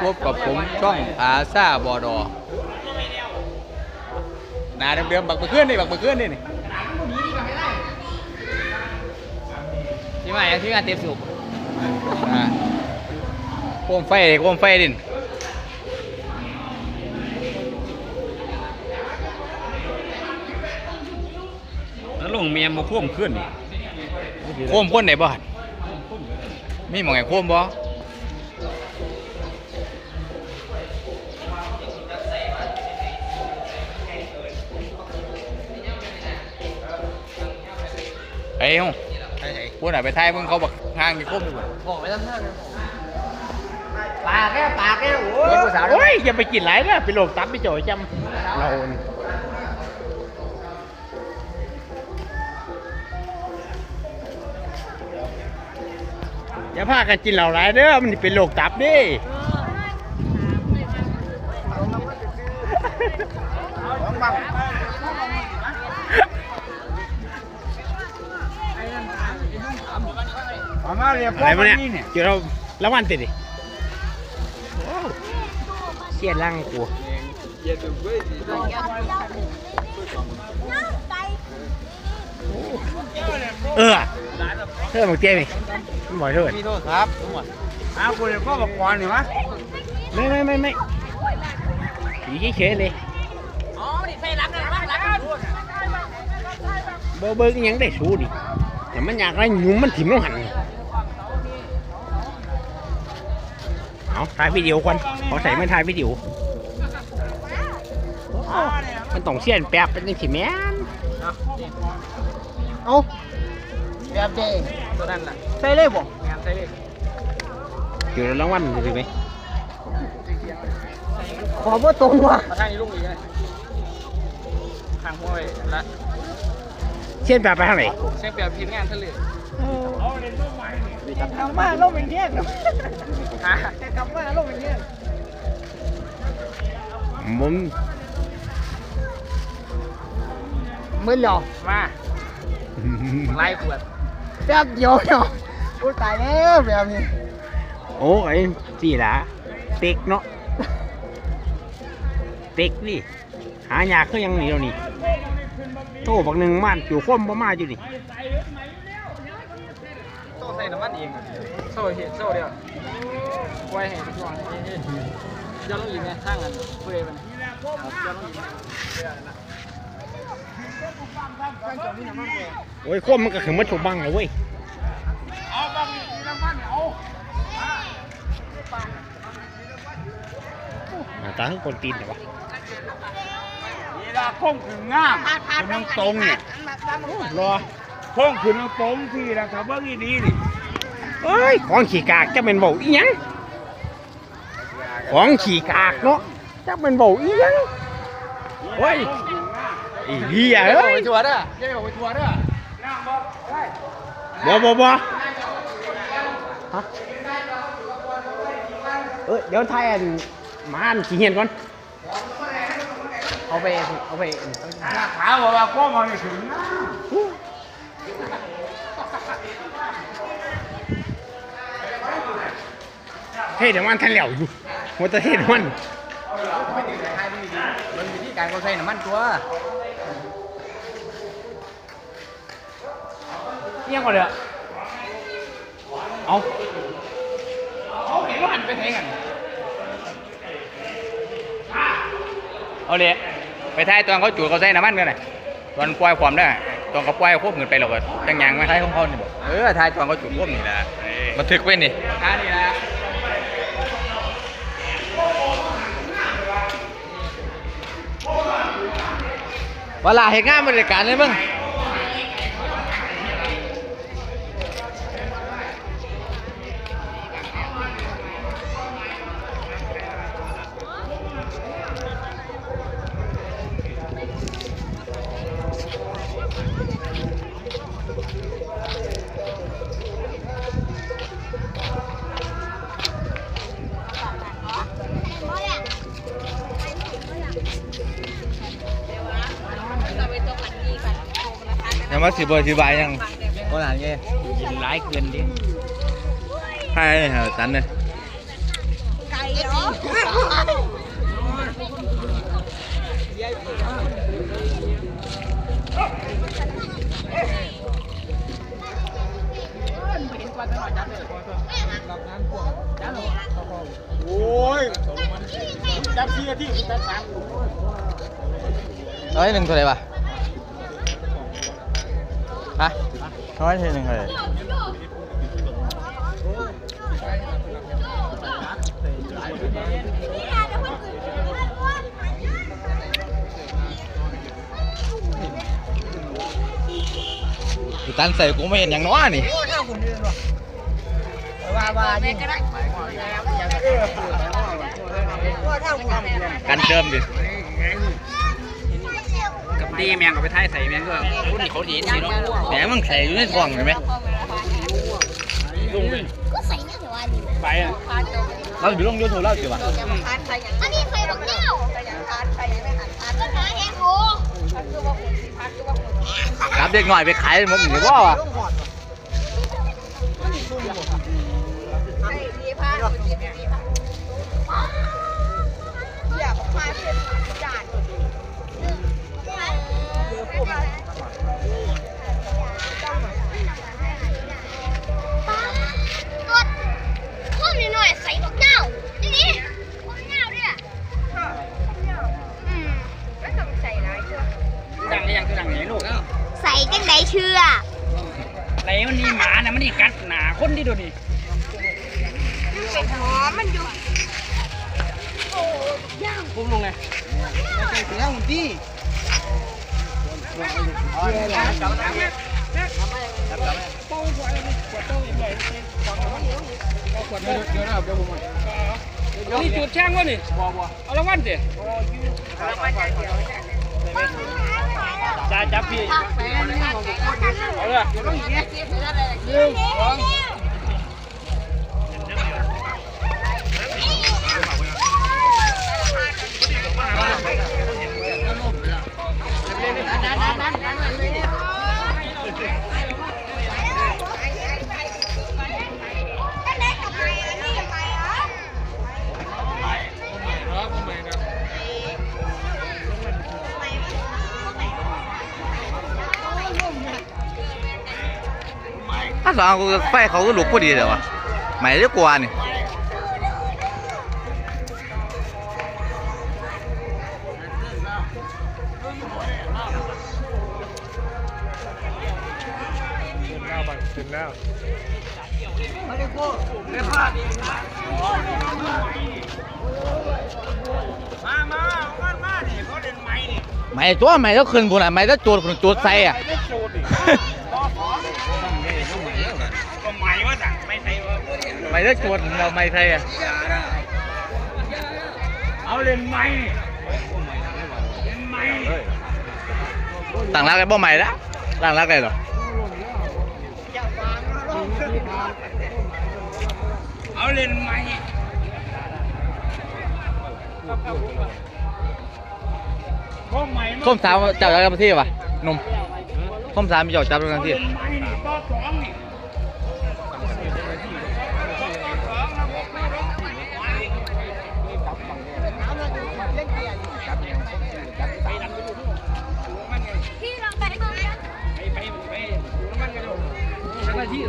พบกับผมช่องอาซาบอดอหนาเดิมๆบักมือเคลื่อนนี่บักมือเคลื่อนนี่นี่ที่มาอย่างที่งานเต็มสุกอ่าโคมไฟดิโคมไฟดินแล้วลงเมียมาพ่วมขึ้นนี่โคมคนไหนบ้านมีหมองไงโคมบ่ เฮ้ยฮงพูดหน่อยไปทายมึงเขาบอกทางมีโคมอยู่บ่บอกไปทั้งห้างปากแก้ปากแก้โอ้เฮ้ยผู้สาวโอ้ยอย่าไปกินหลายนะไปโลกตับไปจ่อยจำเรานี่อย่าพากันกินเหล่าหลายเด้อมันสิเป็นโรคตับเดิ อะไรมาเนี่ยเดี๋ยวเราละวันติดดิโอ้เสียร่างกูเออเธอบอกเจ๊ไหมมันบอกเธอมีโทษครับทั้งหมดอ้าวกูเลยพ่อบอกก่อนหนิวะไม่ไม่ไม่ไม่ผีเฉยๆเลยอ๋อนี่ใส่รักนะรักรักเบอร์เบอร์ก็ยังได้สู้ดิแต่มันอยากได้หยุ่มมันถิ่มลงหัน เอาถ่ายวิดีโอก่อนขอใส่ไม่ถ่ายวิดีโอมันต้องเสียนแป๊บเป็นยังสิแม่นเอาแบบเด้ตัวนั้นแหละใส่เลยบ่งานใส่เลยเดี๋ยวรางวัลดูไหมขอเบอร์ตรงว่ะมาทางนี้ลุงอีกเลยทางห้วยละเสียนแป๊บไปทางไหนเส้นเปรียบทีมงานทะเล กลับมาลงเป็นเที่ยงฮะกลับมาลงเป็นเที่ยงผมมือหลอกมาไล่ขวดแป๊บเดียวเนาะกูตายแล้วแบบนี้โอ้ยสี่ละเต็กเนาะเต็กนี่หายากคือยังนี่เดี๋ยวนี้โตบักหนึ่งมันอยู่คมบ่มาอยู่นี่โซ่ ใส่น้ำมันเองโซ่เห็นโซ่เดียวไว้ให้ทุกคนย้อนลงอีกไหมทางกันเพื่อมันย้อนลงอีกโอ้ยคมมันก็ขึ้นมาถูกบังเลยเว้ยหน้าตาคือคนตีนเหรอวะเวลาโค้งขึ้นงามขึ้นทางตรงเนี่ยรอ โค้งขึ้นทางตรงที่นะถ้าเบิ่งอีดีนี่เอ้ยของขี่กากจะเป็นเบาอีหยังของขี่กากเนาะจะเป็นเบาอีหยังโอ้ยไอ้เหี้ยเฮ้เอ้ยยทัวร์เด้อเจ๊บอกไปทัวร์เด้อบ่บ่บ่ฮะเอ้ยเดี๋ยวไทยอันมาอันขี่เหียนก่อนเอาไปเอาไปขาวบอกว่าโค้งมันถึงงาม เฮ้ยเดี๋ยวมันทันเหลียวอยู่หัวตะเทศมันมันวิธีการเขาใช้น้ำมันตัวเงี้ยก่อนเลยอะเอาเขาเห็นว่าหันไปไหนกันเอาเลยไปทายตอนเขาจูดเขาใช้น้ำมันกันเลยตอนปล่อยความได้ตอนเขาปล่อยควบเงินไปหรอกจังยังไหมทายของเขานี่บอกเออทายตอนเขาจูดควบนี่แหละบันทึกไว้นี่อ่านี่แหละ เวลาเหตุงานบริการเลยมึง มาสิบ่อธิบายยังก็หลานไงกินหลายเกินดิใครเหรอสันเนี่ยไก่เหรอโอ้ยจับเสียที่จับสามเอ้ยหนึ่งตัวไหนวะ ฮะร้อยหนึ่งเท่าไหร่อีตันใส่กูไม่เห็นอย่างน้อนี่ว่าว่ายิงกันเดิมดิกับ ดีแมงกับไปท้ายใส่แมงก็คุณเขาดีนี่เนาะแหมมึงใส่อยู่ในท้องเห็นไหมลุงเลยก็ใส่เนี่ยเหรออันนี้ไปอะเราอยู่ลงยูทูบแล้วสิวะอันนี้ใครบอกเนี่ยก็หาเองโอ้รับเด็กหน่อยไปขายหมดหรือว่าอะกดเพิ่มนิดหน่อยใส่บักเน่านี่นี่บักเน่า ด้วยอืมไม่ต้องใส่หลายเชื่อดังยังคือดังไหนลูกใส่จังไดเชื่อไหนมันนี่หมานะมันนี่กัดหนาคนที่ดูนี่เป็นหอมมันอยู่ ปุ้มลงไงนี่ นี่จุดแช่งวะนี่เอาละวันสิจ่าจับพี่เอาเลย สองกูไฟเขาก็ลุกพอดีเดี๋ยววะไม่ได้กลัวนี่มามาเอามาเนี่ยเขาเล่นไม้เนี่ย ไม่ตัวไม่ต้องขึ้นบุญอะไม่ต้องโจดคนโจดใส่อะไม่ได้โจดดิต่อขอก็ไม้ว่าสั่งไม่ใช่ว่าไม่ต้องโจดเราไม่ใส่อะเอาเล่นไม้นี่เล่นไม้ต่างรักกันบ่ใหม่ละต่างรักกันเหรอเอาเล่นไม้ก็ไม้ ส้มสามจับจากประเทศปะนุ่มส้มสามมีจอกจับจากประเทที่เราไปเมืไปไปไปำมันกันเลยทางหน้าที่